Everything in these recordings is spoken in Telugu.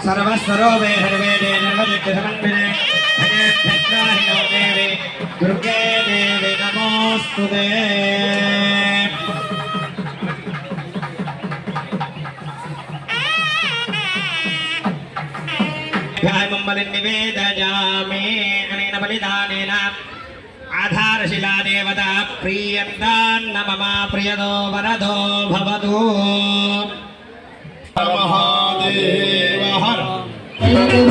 सर्वस्वरूपे सर्वेदे निर्मदित्यसमन्विते भजेभ्यत्राहिनो देवे दुर्गे देवी नमोऽस्तु ते ध्यानं बलिनिवेदयामि अनेन बलिदानेन आधारशिला देवता प्रीयन्तान्न मम प्रियदो वरदो भवतु महादेव हर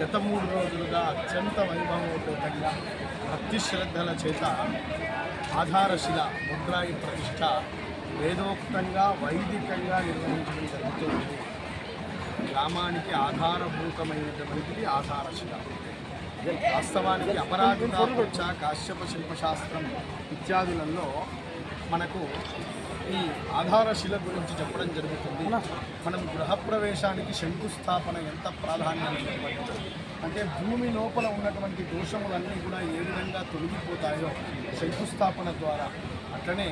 గత మూడు రోజులుగా అత్యంత వైభవోపేతంగా భక్తి శ్రద్ధల చేత ఆధారశిల ముద్రాయి ప్రతిష్ట వేదోక్తంగా వైదికంగా నిర్వహించడం జరుగుతుంది. గ్రామానికి ఆధారభూతమైనటువంటిది ఆధారశిల. వాస్తవానికి అపరాజిత కాశ్యప శిల్పశాస్త్రం ఇత్యాదులలో మనకు ఈ ఆధారశిల గురించి చెప్పడం జరుగుతుంది. మనం గృహప్రవేశానికి శంకుస్థాపన ఎంత ప్రాధాన్యమైనటువంటిదో అంటే భూమి లోపల ఉన్నటువంటి దోషములన్నీ కూడా ఏ విధంగా తొలగిపోతాయో శంకుస్థాపన ద్వారా. అట్లనే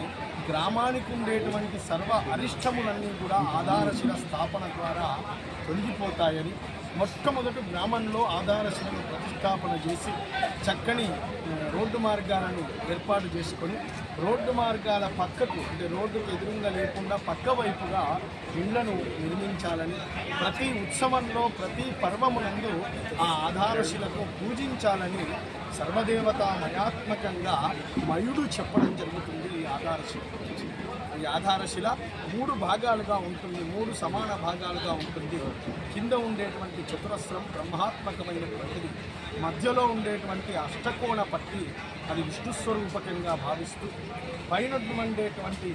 గ్రామానికి ఉండేటువంటి సర్వ అరిష్టములన్నీ కూడా ఆధారశిల స్థాపన ద్వారా తొలగిపోతాయని మొట్టమొదటి గ్రామంలో ఆధారశిలను ప్రతిష్టాపన చేసి చక్కని రోడ్డు మార్గాలను ఏర్పాటు చేసుకొని రోడ్డు మార్గాల పక్కకు అంటే రోడ్డుకు ఎదురుగా లేకుండా పక్క వైపుగా ఇళ్ళను నిర్మించాలని ప్రతి ఉత్సవంలో ప్రతి పర్వమునందు ఆ ఆధారశిలకు పూజించాలని సర్వదేవతా మయాత్మకంగా మయుడు చెప్పడం జరుగుతుంది ఈ ఆధారశిల ఈ ఆధారశిల మూడు భాగాలుగా ఉంటుంది మూడు సమాన భాగాలుగా ఉంటుంది. కింద ఉండేటువంటి చతురస్రం బ్రహ్మాత్మకమైనటువంటిది. మధ్యలో ఉండేటువంటి అష్టకోణ పట్టి అది విష్ణు స్వరూపకంగా భావిస్తూ పైన ఉండేటువంటి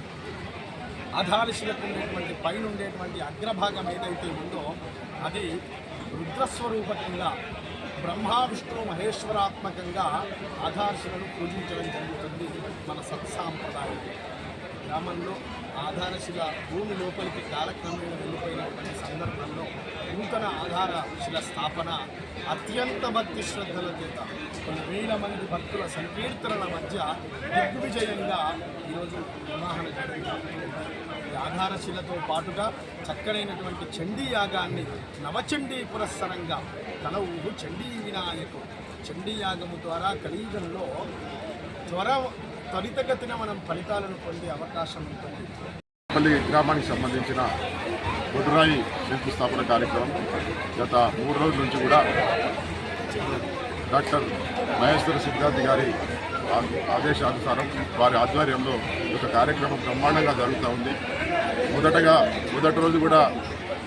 ఆధారశిలకు ఉండేటువంటి పైన ఉండేటువంటి అగ్రభాగం ఏదైతే ఉందో అది రుద్రస్వరూపకంగా బ్రహ్మ విష్ణు మహేశ్వరాత్మకంగా ఆధారశిలను పూజించడం జరుగుతుంది మన సత్సాంప్రదాయం గ్రామంలో ఆధారశిల భూమి లోపలికి కాలక్రమేణా వెళ్ళిపోయినటువంటి సందర్భంలో నూతన ఆధారశిల స్థాపన అత్యంత భక్తి శ్రద్ధల చేత కొన్ని వేల మంది భక్తుల సంకీర్తనల మధ్య దిగ్విజయంగా ఈరోజు నిర్వహణ జరిగింది. ఆధారశిలతో పాటుగా చక్కనైనటువంటి చండీ యాగాన్ని నవచండీ పురస్సరంగా తల ఊహు చండీ వినాయకుడు చండీ యాగము ద్వారా కలియుగంలో త్వర త్వరితగతిన మనం ఫలితాలను పొందే అవకాశం ఉంటుంది. పల్లి గ్రామానికి సంబంధించిన బొడ్రాయి శంకుస్థాపన కార్యక్రమం గత మూడు రోజుల నుంచి కూడా డాక్టర్ మహేశ్వర సిద్ధార్థి గారి ఆదేశానుసారం వారి ఆధ్వర్యంలో ఒక కార్యక్రమం బ్రహ్మాండంగా జరుగుతూ ఉంది. మొదటగా మొదటి రోజు కూడా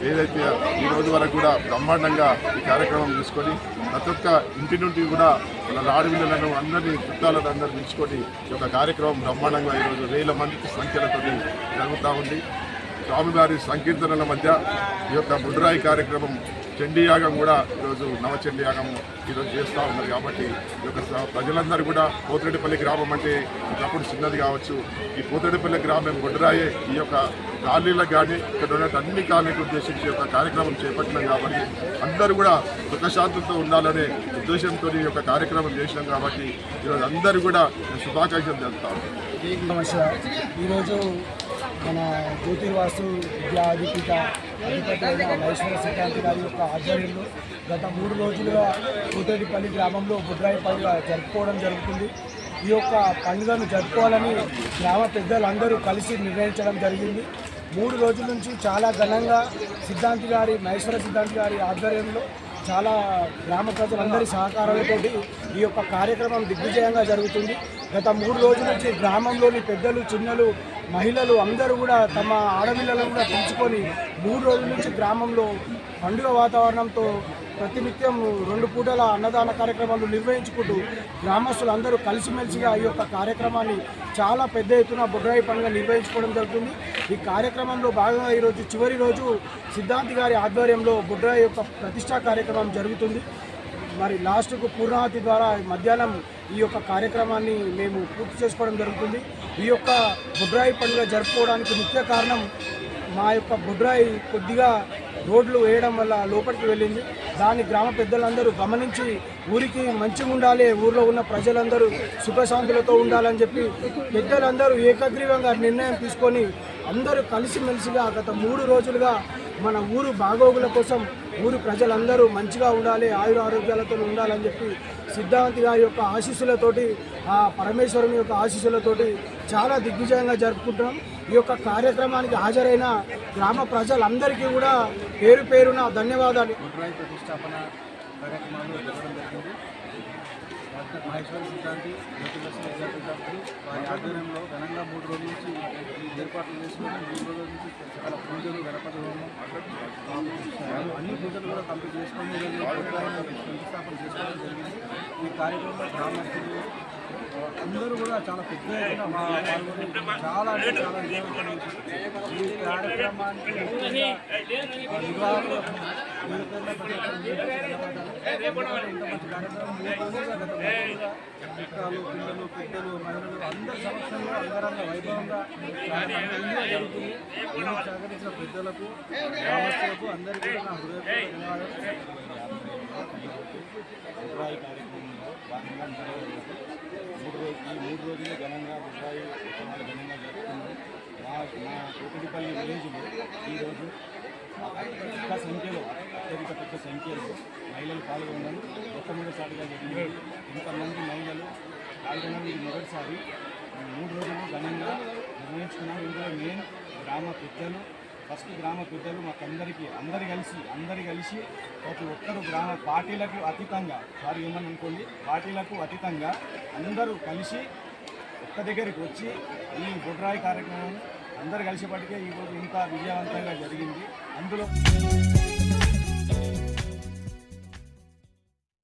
ఏదైతే ఈ రోజు వరకు కూడా బ్రహ్మాండంగా ఈ కార్యక్రమం తీసుకొని ప్రతి ఒక్క ఇంటి నుండి కూడా మన ఆడపిల్లలను అందరినీ చుట్టాలను అందరూ పిలుచుకొని ఈ యొక్క కార్యక్రమం బ్రహ్మాండంగా ఈరోజు వేల మందికి సంఖ్యలతో జరుగుతూ ఉంది. స్వామివారి సంకీర్తనల మధ్య ఈ యొక్క ముద్రాయి కార్యక్రమం చండీయాగం కూడా ఈరోజు నవచండీయాగం ఈరోజు చేస్తూ ఉన్నారు కాబట్టి ఈ యొక్క ప్రజలందరూ కూడా పోతిరెడ్డిపల్లి గ్రామం అంటే ఒకప్పుడు చిన్నది కావచ్చు. ఈ పోతిరెడ్డిపల్లి గ్రామం బుడ్రాయే ఈ యొక్క ఖాళీలకు కానీ ఇక్కడ ఉన్నట్టు అన్ని కాలనీలకు ఉద్దేశించి ఈ యొక్క కార్యక్రమం చేపట్టినాం కాబట్టి అందరూ కూడా సుఖశాంతులతో ఉండాలనే ఉద్దేశంతో ఈ యొక్క కార్యక్రమం చేసినాం కాబట్టి ఈరోజు అందరూ కూడా శుభాకాంక్షలు తెలుపుతాను ఈరోజు మన జ్యోతిర్వాసు విద్యా అధిపీఠ అధిపతి మహేశ్వర సిద్ధాంతి గారి యొక్క ఆధ్వర్యంలో గత మూడు రోజులుగా కూతేటిపల్లి గ్రామంలో బుడ్రాయి పండుగ జరుపుకోవడం జరుగుతుంది. ఈ యొక్క పండుగను జరుపుకోవాలని గ్రామ పెద్దలందరూ కలిసి నిర్ణయించడం జరిగింది. మూడు రోజుల నుంచి చాలా ఘనంగా సిద్ధాంతి గారి మహేశ్వర సిద్ధాంతి గారి ఆధ్వర్యంలో చాలా గ్రామ ప్రజలందరి సహకారాలతోటి ఈ యొక్క కార్యక్రమం దిగ్విజయంగా జరుగుతుంది. గత మూడు రోజుల నుంచి గ్రామంలోని పెద్దలు చిన్నలు మహిళలు అందరూ కూడా తమ ఆడపిల్లలను కూడా పెంచుకొని మూడు రోజుల నుంచి గ్రామంలో పండుగ వాతావరణంతో ప్రతినిత్యం రెండు పూటల అన్నదాన కార్యక్రమాలు నిర్వహించుకుంటూ గ్రామస్తులందరూ కలిసిమెలిసిగా ఈ యొక్క కార్యక్రమాన్ని చాలా పెద్ద ఎత్తున బుడ్రాయి పండుగ నిర్వహించుకోవడం జరుగుతుంది. ఈ కార్యక్రమంలో భాగంగా ఈరోజు చివరి రోజు సిద్ధాంతి గారి ఆధ్వర్యంలో బుడ్రాయి యొక్క ప్రతిష్టా కార్యక్రమం జరుగుతుంది. మరి లాస్ట్కు పూర్ణాహతి ద్వారా మధ్యాహ్నం ఈ యొక్క కార్యక్రమాన్ని మేము పూర్తి చేసుకోవడం జరుగుతుంది. ఈ యొక్క బొడ్రాయి పండుగ జరుపుకోవడానికి ముఖ్య కారణం మా యొక్క బుడ్రాయి కొద్దిగా రోడ్లు వేయడం వల్ల లోపలికి వెళ్ళింది. దాన్ని గ్రామ పెద్దలందరూ గమనించి ఊరికి మంచిగా ఉండాలి ఊర్లో ఉన్న ప్రజలందరూ సుఖశాంతులతో ఉండాలని చెప్పి పెద్దలందరూ ఏకగ్రీవంగా నిర్ణయం తీసుకొని అందరూ కలిసిమెలిసిగా గత మూడు రోజులుగా మన ఊరు బాగోగుల కోసం ఊరు ప్రజలందరూ మంచిగా ఉండాలి ఆయుర ఆరోగ్యాలతో ఉండాలని చెప్పి సిద్ధాంతి గారి యొక్క ఆశీస్సులతోటి ఆ పరమేశ్వరుని యొక్క ఆశీస్సులతోటి చాలా దిగ్విజయంగా జరుపుకుంటున్నాం. ఈ యొక్క కార్యక్రమానికి హాజరైన గ్రామ ప్రజలందరికీ కూడా పేరు పేరున ధన్యవాదాలు. ప్రతిష్టాపన కార్యక్రమాలు జరిగింది. మహేశ్వర సిద్ధాంతి జ్యోతిలక్ష్మి వారి ఆధ్వర్యంలో ఘనంగా మూడు రోజుల నుంచి ఈ ఏర్పాట్లు చేసుకుని మూడు రోజుల నుంచి చాలా పూజలు గణపతి హోమం అన్ని పూజలు కూడా కంప్లీట్ చేసుకొని చేసుకోవడం జరిగింది ఈ కార్యక్రమంలో గ్రామస్తులు అందరూ కూడా చాలా పెద్ద చాలా అంటే చాలా ఈ కార్యక్రమానికి కార్యక్రమం పిల్లలు పెద్దలు మహిళలు అందరి సమక్షంలో అంగరంగ వైభవంగా జరుగుతుంది సహకరించిన పెద్దలకు గ్రామస్తులకు అందరికీ నా హృదయపూర్వక ధన్యవాదాలు బుడ్రాయి కార్యక్రమంలో భాగంగా మూడు రోజు ఈ మూడు రోజులు ఘనంగా బుడ్రాయి ఉత్సవాలు ఘనంగా జరుగుతుంది మా మా కోటిపల్లి విలేజ్లో ఈరోజు పెద్ద సంఖ్యలో అత్యధిక పెద్ద సంఖ్యలో మహిళలు పాల్గొనడం మొట్టమొదటిసారిగా జరిగింది. ఇంతమంది మహిళలు పాల్గొనడం ఇది మొదటిసారి. మూడు రోజులు ఘనంగా నిర్ణయించుకున్నాం ఇందులో మెయిన్ గ్రామ పెద్దలు ఫస్ట్ గ్రామ పెద్దలు మాకందరికీ అందరు కలిసి అందరు కలిసి ప్రతి ఒక్కరు గ్రామ పార్టీలకు అతీతంగా వారు ఏమని అనుకోండి పార్టీలకు అతీతంగా అందరూ కలిసి ఒక్క దగ్గరికి వచ్చి ఈ గుడ్రాయి కార్యక్రమం అందరు కలిసేపటికే ఈరోజు ఇంత విజయవంతంగా జరిగింది. అందులో